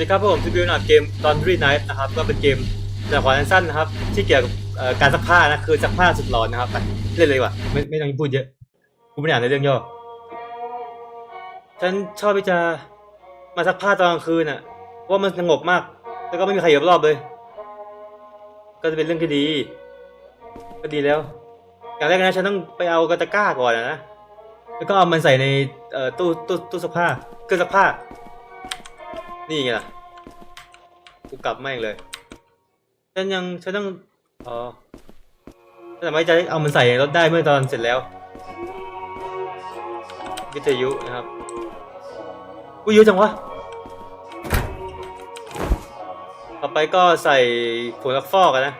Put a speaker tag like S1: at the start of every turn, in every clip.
S1: วัสดีครับผมรีวิวหนักเกม Laundry Night นะครับก็เป็นเกมแต่ขอสั้นนะครับ ที่เกี่ยวกับการซักผ้านะคือซักผ้าสุดร้อนนะครับไปเล่นเลยว่าไม่ไม่ต้องพูดเยอะกูไม่อ่านในเรื่องย่อฉันชอบที่จะมาซักผ้าตอนกลางคืนอะว่ามันสงบมาก แล้วก็ไม่มีใครอยู่รอบเลย ก็จะเป็นเรื่องที่ดี ก็ดีแล้ว อย่างแรกนะฉันต้องไปเอากระตะกร้าก่อนนะแล้วก็เอามันใส่ในตู้ตู้ตู้ซักผ้าเครื่องซักผ้า นี่ไงล่ะ กูกลับแม่งเลย ฉันยังฉันต้องอ๋อฉันสามารถจะเอามันใส่รถได้เมื่อตอนเสร็จแล้ว วิทยุนะครับกูเยอะจังวะ ต่อไปก็ใส่ผงซักฟอกกันนะ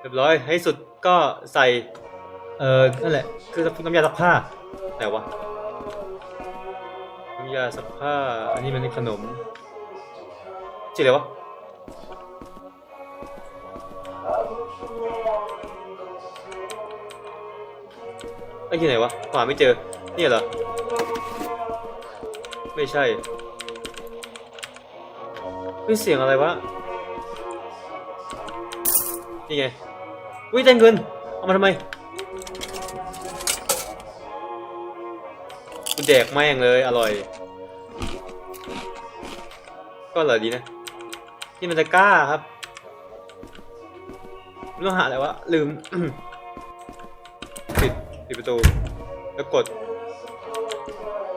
S1: เรียบร้อยให้สุดก็ใส่ เออนั่นแหละ คือน้ำยาซักผ้าไหนวะ ยาซักผ้า อันนี้มันเป็นขนมชื่ออะไรวะไอ้ที่ไหนวะหาไม่เจอ นี่เหรอ ไม่ใช่เฮ้ยเสียงอะไรวะ นี่ไงอุ้ยได้เงิน เอามาทำไมกูแดกแม่งเลย อร่อย ก็อร่อยดีนะนี่มันจะกล้าครับไม่ต้องหาอะไรวะลืมปิดปิดประตูแล้วกด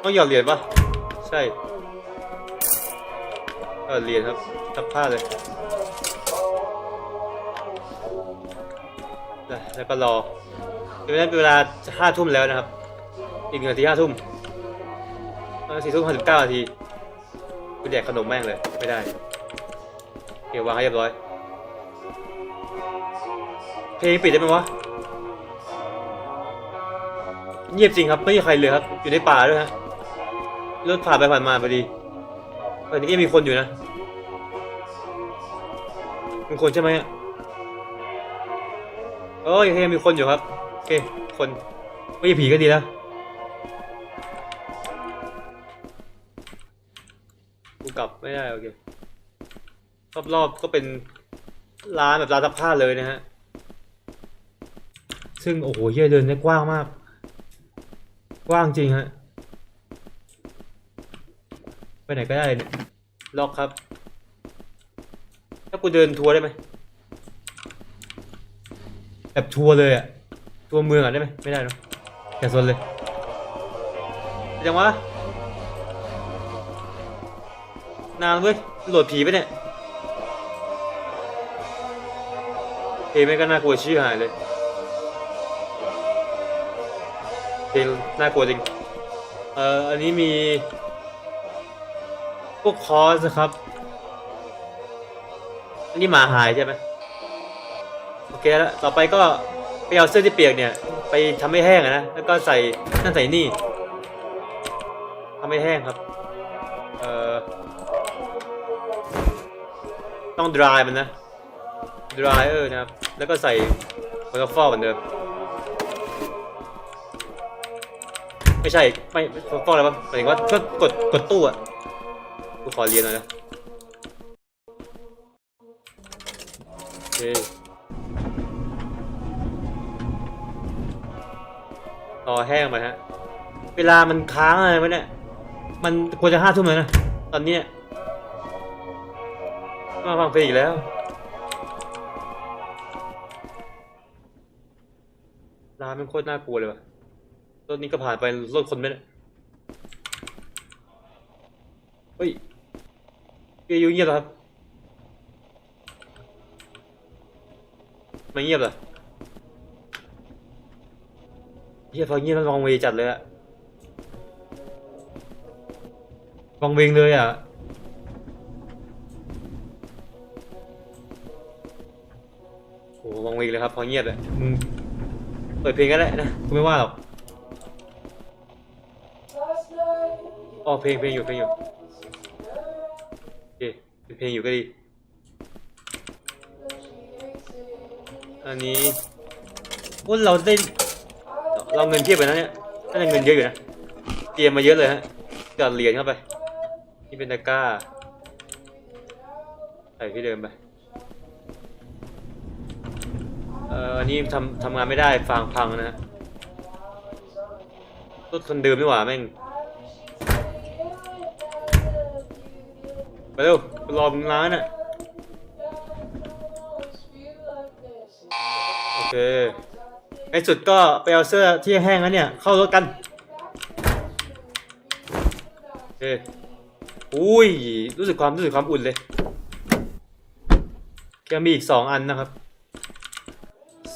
S1: ต้องหยอดเหรียญปะใช่เออเหรียญครับทับผ้าเลยแล้วก็รอเดี๋ยวนั้นเป็นเวลาห้าทุ่มแล้วนะครับ อีกหนึ่งนาทีห้าทุ่มสี่ทุ่มห้าสิบเก้านาที กูแดกขนมแม่งเลย ไม่ได้เดี๋ยววางให้เรียบร้อย เพลงปิดได้ไหมวะ เงียบจริงครับ ไม่มีใครเลยครับ อยู่ในป่าด้วยฮะ รถผ่านไปผ่านมาพอดีตอนนี้ก็มีคนอยู่นะมีคนใช่ไหมอะโอ้ยโอเคมีคนอยู่ครับ โอเค คน ไม่ใช่ผีก็ดีแล้ว กลับไม่ได้โอเครอบๆก็เป็นร้านแบบร้านซักผ้าเลยนะฮะ ซึ่งโอ้โหเฮียเดินได้กว้างมาก กว้างจริงฮะ ไปไหนก็ได้เนี่ยล็อกครับ ถ้ากูเดินทัวร์ได้ไหมแบบทัวร์เลยอะทัวร์เมืองอะได้ไหมไม่ได้เนอะแค่โซนเลยจังวะ นานเว้ยโหลดผีไปเนี่ยเพลงไม่ก็น่ากลัวชื่อหายเลยเพลงน่ากลัวจริงเอ่ออันนี้มีพวกคอสนะครับ อันนี้หมาหายใช่ไหมโอเคแล้วต่อไปก็ไปเอาเสื้อที่เปียกเนี่ย ไปทำให้แห้งนะแล้วก็ใส่นั่นใส่นี่ทำให้แห้งครับ ต้อง dry มันนะ dry เออนะครับ แล้วก็ใส่โปรโตฟอลเหมือนเดิม ไม่ใช่ ไม่โปรโตฟอลอะไรวะหมายถึงว่าเพื่อกดกดตู้อะกูขอเรียนหน่อยนะโอเครอแห้งไปฮะ เวลามันค้างอะไรไวะเนี่ย มันควรจะห้าทุ่มแล้วนะ ตอนนี้ มาฟังเพลงอีกแล้ว ร้านมันโคตรน่ากลัวเลยว่ะรถนี้ก็ผ่านไปรถคนไมเนี่ยเฮ้ยเกียร์ยูเงียบเหรอครับไม่เงียบเหรอเฮียพอเงียบแล้วมองเวจัดเลยอะมองเวงเลยอะ โอ้มองเวงเลยครับพอเงียบเลยมึงเปิดเพลงก็ได้นะกูไม่ว่าหรอกอ๋อเพลงเพลงอยู่เพลงอยู่โอเคเป็นเพลงอยู่ก็ดี อันนี้ว่าเราได้เราเงินเทียบไปนะเนี่ยน่าจะเงินเยอะอยู่นะเตรียมมาเยอะเลยฮะหยอดเหรียญเข้าไป นี่เป็นตะกร้าใส่ที่เดิมไป ออันนี้ทำทำงานไม่ได้ฟางพังนะรถคนเดิมดีกว่าแม่งไปเร็วรอมึงร้านอะโอเคในสุดก็ไปเอาเสื้อที่แห้งแล้วเนี่ย เข้ารถกันโอเคอุ้ยรู้สึกความรู้สึกความอุ่นเลยยังมีอีกสองอันนะครับ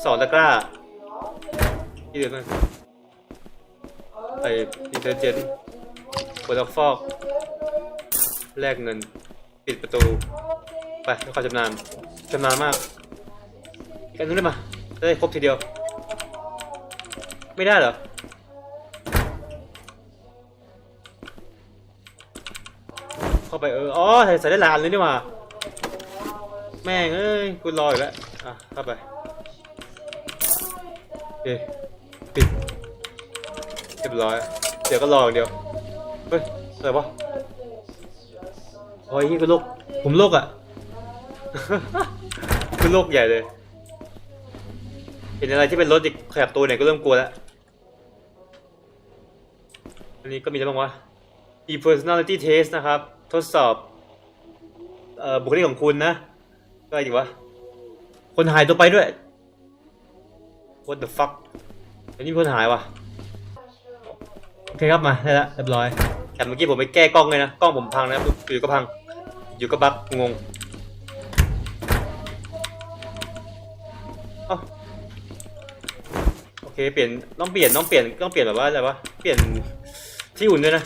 S1: สองตะกร้าที่เดิมมันไอ้ดิเทอร์เจนปวดฟอก แลกเงิน ปิดประตู ไปด้วยความชำนาญชำนาญมากกันนึงได้มาได้ครบทีเดียว ไม่ได้เหรอเข้าไปเออ อ๋อใส่ใส่ได้ลานเลยนี่ว่า แม่งเอ้ย กูรออยู่แล้ว อะ เข้าไป เคปิดเรียบร้อย เดี๋ยวก็รออย่างเดียว เฮ้ยอะไรวะโอ้ยกูโลกผมโลกอะกูโลกใหญ่เลยเห็นอะไรที่เป็นรถอีกขยับตัวไหนก็เริ่มกลัวแล้วอันนี้ก็มีอะไรบ้างวะ e personality test นะครับ ทดสอบเอ่อบุคลิกของคุณนะ ก็อะไรดีวะ คนหายตัวไปด้วย what the fuck อันนี้มีคนหายวะโอเคครับมาได้แล้วเรียบร้อยแต่เมื่อกี้ผมไปแก้กล้องเลยนะกล้องผมพังนะครับอยู่ก็พัง อยู่ก็บั๊กงงเอ้าโอเคเปลี่ยนต้องเปลี่ยนต้องเปลี่ยนต้องเปลี่ยนแบบว่าอะไรวะเปลี่ยนที่อุ่นด้วยนะ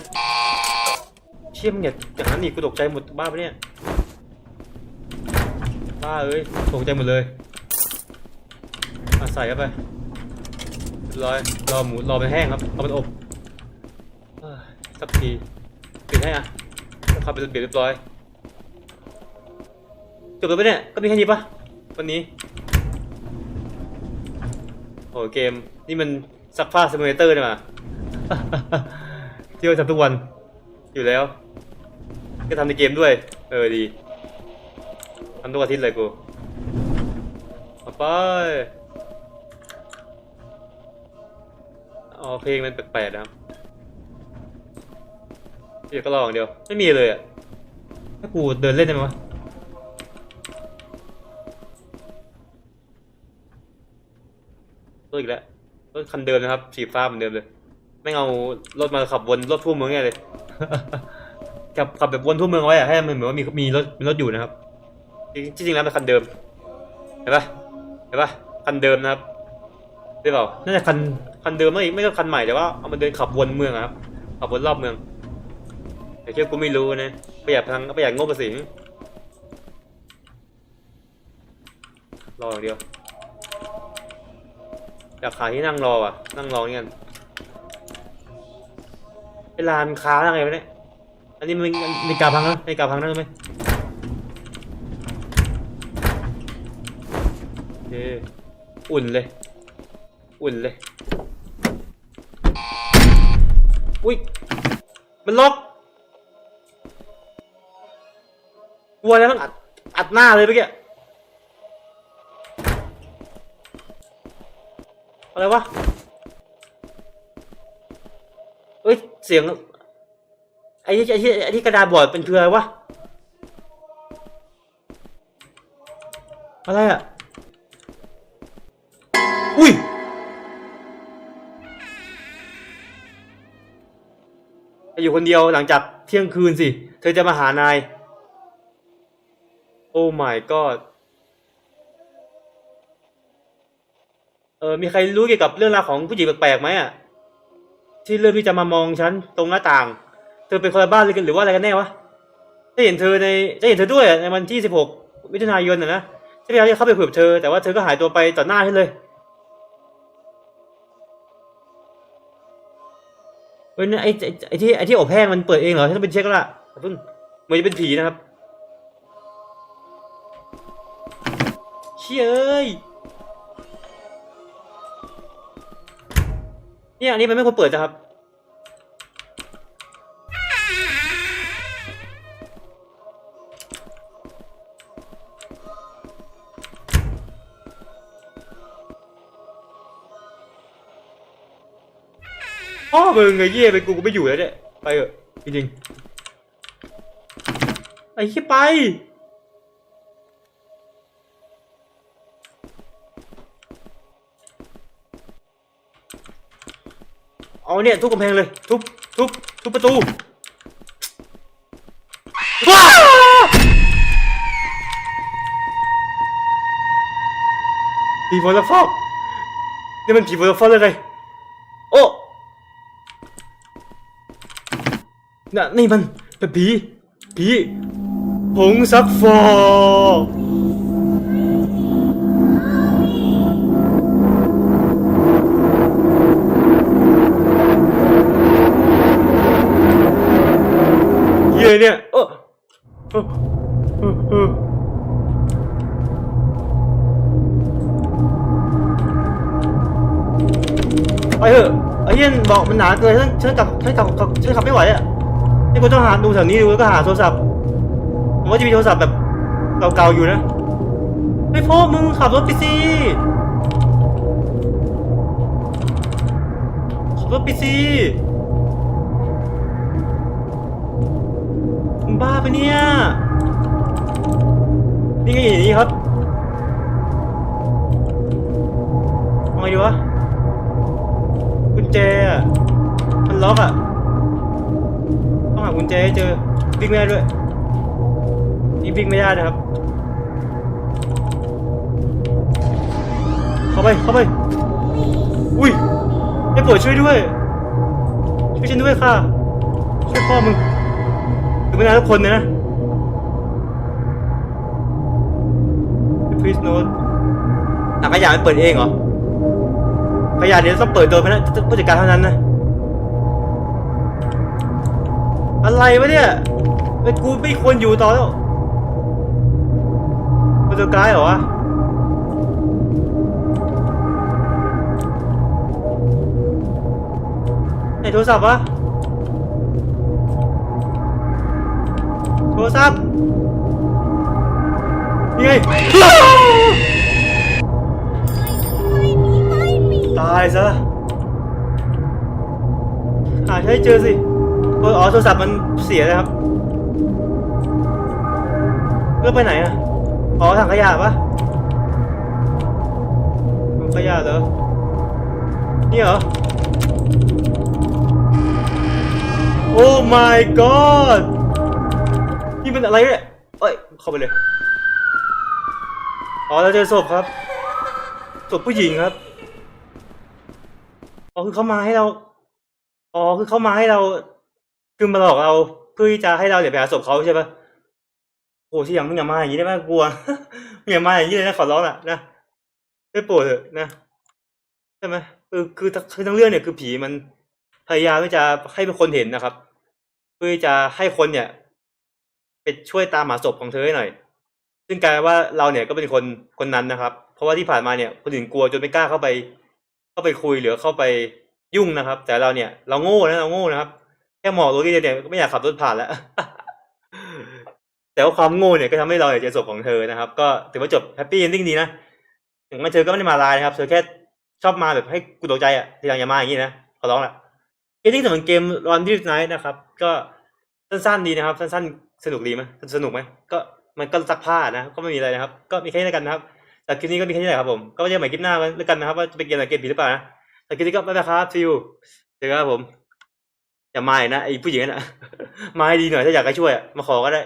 S1: เชี่ยมงอย่าอย่างนั้นนี่กูตกใจหมดบ้าปะเนี่ยบ้าเอ้ยตกใจหมดเลย ใส่เข้าไปร้อยรอหมูรอมันแห้งครับเอามันอบสักทีปิดให้อะแล้วเข้าไปเรียบเรียบร้อยจบแล้วปะเนี่ยก็มีแค่นี้ปะวันนี้โอ้เกมนี่มันซักผ้าซิมูเลเตอร์เนี่ยมาเที่เราทำทุกวันอยู่แล้ว ก็ทำในเกมด้วย เออดีทำทุกอาทิตย์เลยกูไป อ๋อเพลงมันแปลกๆนะครับเดี๋ยวก็รออย่างเดียว ไม่มีเลยอะ ถ้ากูเดินเล่นได้ไหมวะรถอีกแล้วรถคันเดิมนะครับ สีฟ้าเหมือนเดิมเลย ไม่งเอารถมาขับวนรถทั่วเมืองไงเลยขับขับแบบวนทั่วเมืองไว้อะให้มันเหมือนว่ามีมีรถมีรถอยู่นะครับ จริงจริงๆแล้วเป็นคันเดิม เห็นปะเห็นปะคันเดิมนะครับ ได้เปล่า น่าจะคันคันเดิมไม่ไม่ใช่คันใหม่แต่ว่าเอามาเดินขับวนเมืองอะครับ ขับวนรอบเมืองแต่เชื่อกูไม่รู้นะประหยัดพลังประหยัดงบภาษีรออย่างเดียวอยากขายที่นั่งรออะ นั่งรอเนี่ยเวลามันค้าอะไรวะเนี่ย อันนี้มันในาฬิกาพังนะนาฬิกาพังนั่นไหมโอเคอุ่นเลย อุ่นเลย อุ้ย มันล็อกกลัวแล้วมันอัด อัดหน้าเลยเมื่อกี้ อะไรวะ เอ้ย เสียง ไอ้ที่ไอ้ที่ไอ้ที่กระดาษบอร์ดเป็นคืออะไรวะ อะไรอะ อยู่คนเดียวหลังจากเที่ยงคืนสิ เธอจะมาหานาย โอ้ my god เออมีใครรู้เกี่ยวกับเรื่องราวของผู้หญิงแปลกๆไหมอะที่เริ่มที่จะมามองฉันตรงหน้าต่าง เธอเป็นคนละบ้านเลยกันหรือว่าอะไรกันแน่วะได้เห็นเธอในได้เห็นเธอด้วยในวันที่16มิถุนายนนะนะฉันพยายามจะเข้าไปคุยกับเธอแต่ว่าเธอก็หายตัวไปต่อหน้าฉันเลย เฮ้ยเนี่ยไอ้ไอ้ไอ้ที่ไอ้ที่อบแห้งมันเปิดเองเหรอฉันต้องไปเช็คแล้วล่ะอย่าเพิ่งมันจะเป็นผีนะครับเชี่ยเอ้ยเนี่ยอันนี้มันไม่ควรเปิดนะครับ มึงไอ้เหี้ยไปกูกูไม่อยู่แล้วเนี่ยไปเถอะจริงๆไอ้เหี้ยไปเอาเนี่ยทุบกำแพงเลยทุบทุบทุบประตูว้าผีวอลฟอกนี่มันผีวอลฟอกเลยไง น่ะนี่มันเป็นผีผีผงซักฟอกเหี้ยเนี่ยโอ้โอ้โอ้โอ้ไปเถอะไอ้เหี้ยบอกมันหนาเกินฉันฉันจับฉันจับฉันขับไม่ไหวอะ นี่กูต้องหาดูแถวนี้ดูแล้วก็หาโทรศัพท์ผมว่าจะมีโทรศัพท์แบบเก่าๆอยู่นะไม่พอมึงขับรถไปสิขับรถไปสิมึงบ้าปะเนี่ยนี่ไงอย่างนี้ครับเอาไงดีวะกุญแจอะมันล็อกอะ กุญแจให้เจอวิ่งไม่ได้ด้วยนี่วิ่งไม่ได้นะครับ เข้าไปเข้าไปอุ้ยไอ้ปวดช่วยด้วยช่วยฉันด้วยค่ะช่วยพ่อมึงคือไม่นานทุกคนเลยนะ Please note หนักขยะมันเปิดเองเหรอขยะเนี่ยต้องเปิดโดยพนักผู้จัดการเท่านั้นนะ อะไรวะเนี่ยไอ้กูไม่ควรอยู่ต่อแล้วผู้จัดการเหรอวะไหนโทรศัพท์วะโทรศัพท์นี่ไงตายซะหาให้เจอสิ เอออ๋อโทรศัพท์มันเสียนะครับเลือกไปไหนอะอ๋อถังขยะปะถังขยะเหรอนี่เหรอโอ้ my god นี่มันอะไรเนี่ยเอ้ยเข้าไปเลยอ๋อเราเจอศพครับศพผู้หญิงครับอ๋อคือเขามาให้เรา อ๋อคือเขามาให้เรา คือมาหลอกเราเพื่อที่จะให้เราเดี๋ยวไปหาศพเขาใช่ปะโอ้ที่ยังมึงอย่ามาอย่างนี้ได้ไหมกลัวมึงอย่ามาอย่างนี้เลยนะขอร้องอะนะไม่โปรดเถอะนะใช่ไหมเออคือคือทั้งเรื่องเนี่ยคือผีมันพยายามที่จะให้เป็นคนเห็นนะครับ เพื่อที่จะให้คนเนี่ยไปช่วยตามหาศพของเธอให้หน่อย ซึ่งกลายว่าเราเนี่ยก็เป็นคนคนนั้นนะครับ เพราะว่าที่ผ่านมาเนี่ยคนอื่นกลัวจนไม่กล้าเข้าไป เข้าไปคุยหรือเข้าไปยุ่งนะครับ แต่เราเนี่ย เราโง่นะเราโง่นะครับ ค่หมอกรถที่เนี่ยก็ไม่อยากขับรถผ่านแล้ว แต่ว่าความโง่เนี่ยก็ทำให้เราเนี่ยเจอศพของเธอนะครับ ก็ถือว่าจบแฮปปี้เอนดิ้งดีนะ ถึงแม้เธอก็ไม่ได้มาลายนะครับ เธอแค่ชอบมาแบบให้กูตกใจอะทีหลังอย่ามาอย่างนี้นะ ขอร้องละเกมที่สำหรับเกมรอนดิฟไนท์นะครับ ก็สั้นๆดีนะครับ สั้นๆ สนุกดีไหมสนุกไหมก็มันก็ซักผ้านะ ก็ไม่มีอะไรนะครับ ก็มีแค่นี้แล้วกันนะครับแต่คลิปนี้ก็มีแค่นี้แหละครับผม ก็ไว้เจอใหม่คลิปหน้าแล้วกันนะครับว่าจะเป็นเกมอะไรเกมผีหรือเปล่านะแต่คลิปนี้ก็บ๊ายบายครับซิวเจอกันครับผม อย่ามาอีกนะไอ้ผู้หญิงน่ะ มาให้ดีหน่อยถ้าอยากให้ช่วยมาขอก็ได้